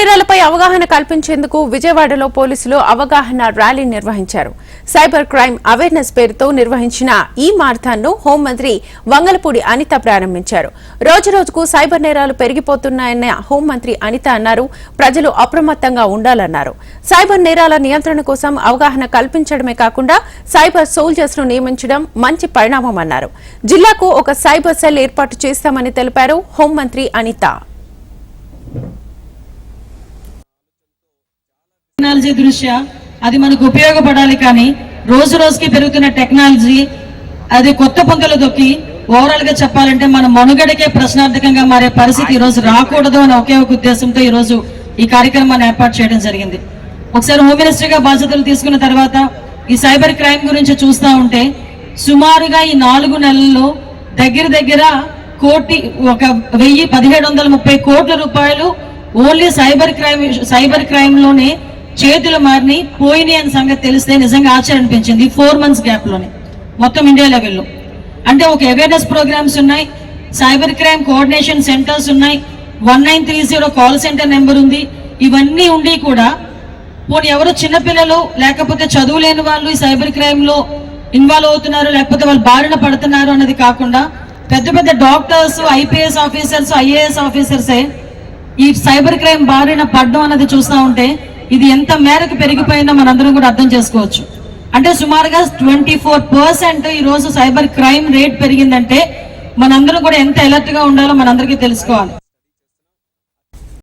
నేరాలపై అవగాహన కల్పించేందుకు విజయవాడలో పోలీసులు అవగాహన ర్యాలీ నిర్వహించారు. సైబర్ క్రైమ్ అవేర్నెస్ పేరుతో నిర్వహించిన ఈ మారథాన్ను హోంమంత్రి వంగలపూడి అనిత ప్రారంభించారు. రోజురోజుకు సైబర్ నేరాలు పెరిగిపోతున్నాయన్న హోంమంత్రి అనిత అన్నారు. ప్రజలు అప్రమత్తంగా ఉండాలన్నారు. సైబర్ నేరాల నియంత్రణ కోసం అవగాహన కల్పించడమే కాకుండా సైబర్ సోల్జర్స్ను నియమించడం మంచి పరిణామమన్నారు జిల్లాకు ఒక సైబర్ సెల్ ఏర్పాటు చేస్తామని తెలిపారు హోంమంత్రి అనిత. టెక్నాలజీ దృష్ట్యా అది మనకు ఉపయోగపడాలి కానీ రోజు రోజుకి పెరుగుతున్న టెక్నాలజీ అది కొత్త పొంతలు దొక్కి ఓవరాల్గా చెప్పాలంటే మన మనుగడకే ప్రశ్నార్థకంగా మారే పరిస్థితి ఈ రోజు రాకూడదు అనే ఒకే ఒక ఉద్దేశంతో ఈ రోజు ఈ కార్యక్రమాన్ని ఏర్పాటు చేయడం జరిగింది. ఒకసారి హోమ్ మినిస్టర్గా బాధ్యతలు తీసుకున్న తర్వాత ఈ సైబర్ క్రైమ్ గురించి చూస్తా ఉంటే సుమారుగా ఈ నాలుగు నెలల్లో దగ్గర దగ్గర కోటి ఒక వెయ్యి పదిహేడు వందల ముప్పై కోట్ల రూపాయలు ఓన్లీ సైబర్ క్రైమ్ సైబర్ క్రైమ్లోనే చేతులు మారిని పోయినాయి అని సంగతి తెలిస్తే నిజంగా ఆశ్చర్యం అనిపించింది ఫోర్ మంత్స్ గ్యాప్లోనే. మొత్తం ఇండియా లెవెల్లో. అంటే ఒక అవేర్నెస్ ప్రోగ్రామ్స్ ఉన్నాయి సైబర్ క్రైమ్ కోఆర్డినేషన్ సెంటర్స్ ఉన్నాయి one nine three zero call centre number ఉంది. ఇవన్నీ ఉండి కూడా పోనీ ఎవరు చిన్నపిల్లలు లేకపోతే చదువు లేని వాళ్ళు ఈ సైబర్ క్రైమ్లో ఇన్వాల్వ్ అవుతున్నారు లేకపోతే వాళ్ళు బారిన పడుతున్నారు అన్నది కాకుండా పెద్ద పెద్ద డాక్టర్స్ ఐపీఎస్ ఆఫీసర్స్ ఐఏఎస్ ఆఫీసర్సే ఈ సైబర్ క్రైమ్ బారిన పడడం అన్నది చూస్తా ఉంటే ఇది ఎంత మేరకు పెరిగిపోయిందో మనందరం కూడా అర్థం చేసుకోవచ్చు. అంటే సుమారుగా ట్వంటీ ఫోర్ పర్సెంట్ ఈ రోజు సైబర్ క్రైమ్ రేట్ పెరిగిందంటే మనందరం కూడా ఎంత అలర్ట్గా ఉండాలో మనందరికీ తెలుసుకోవాలి.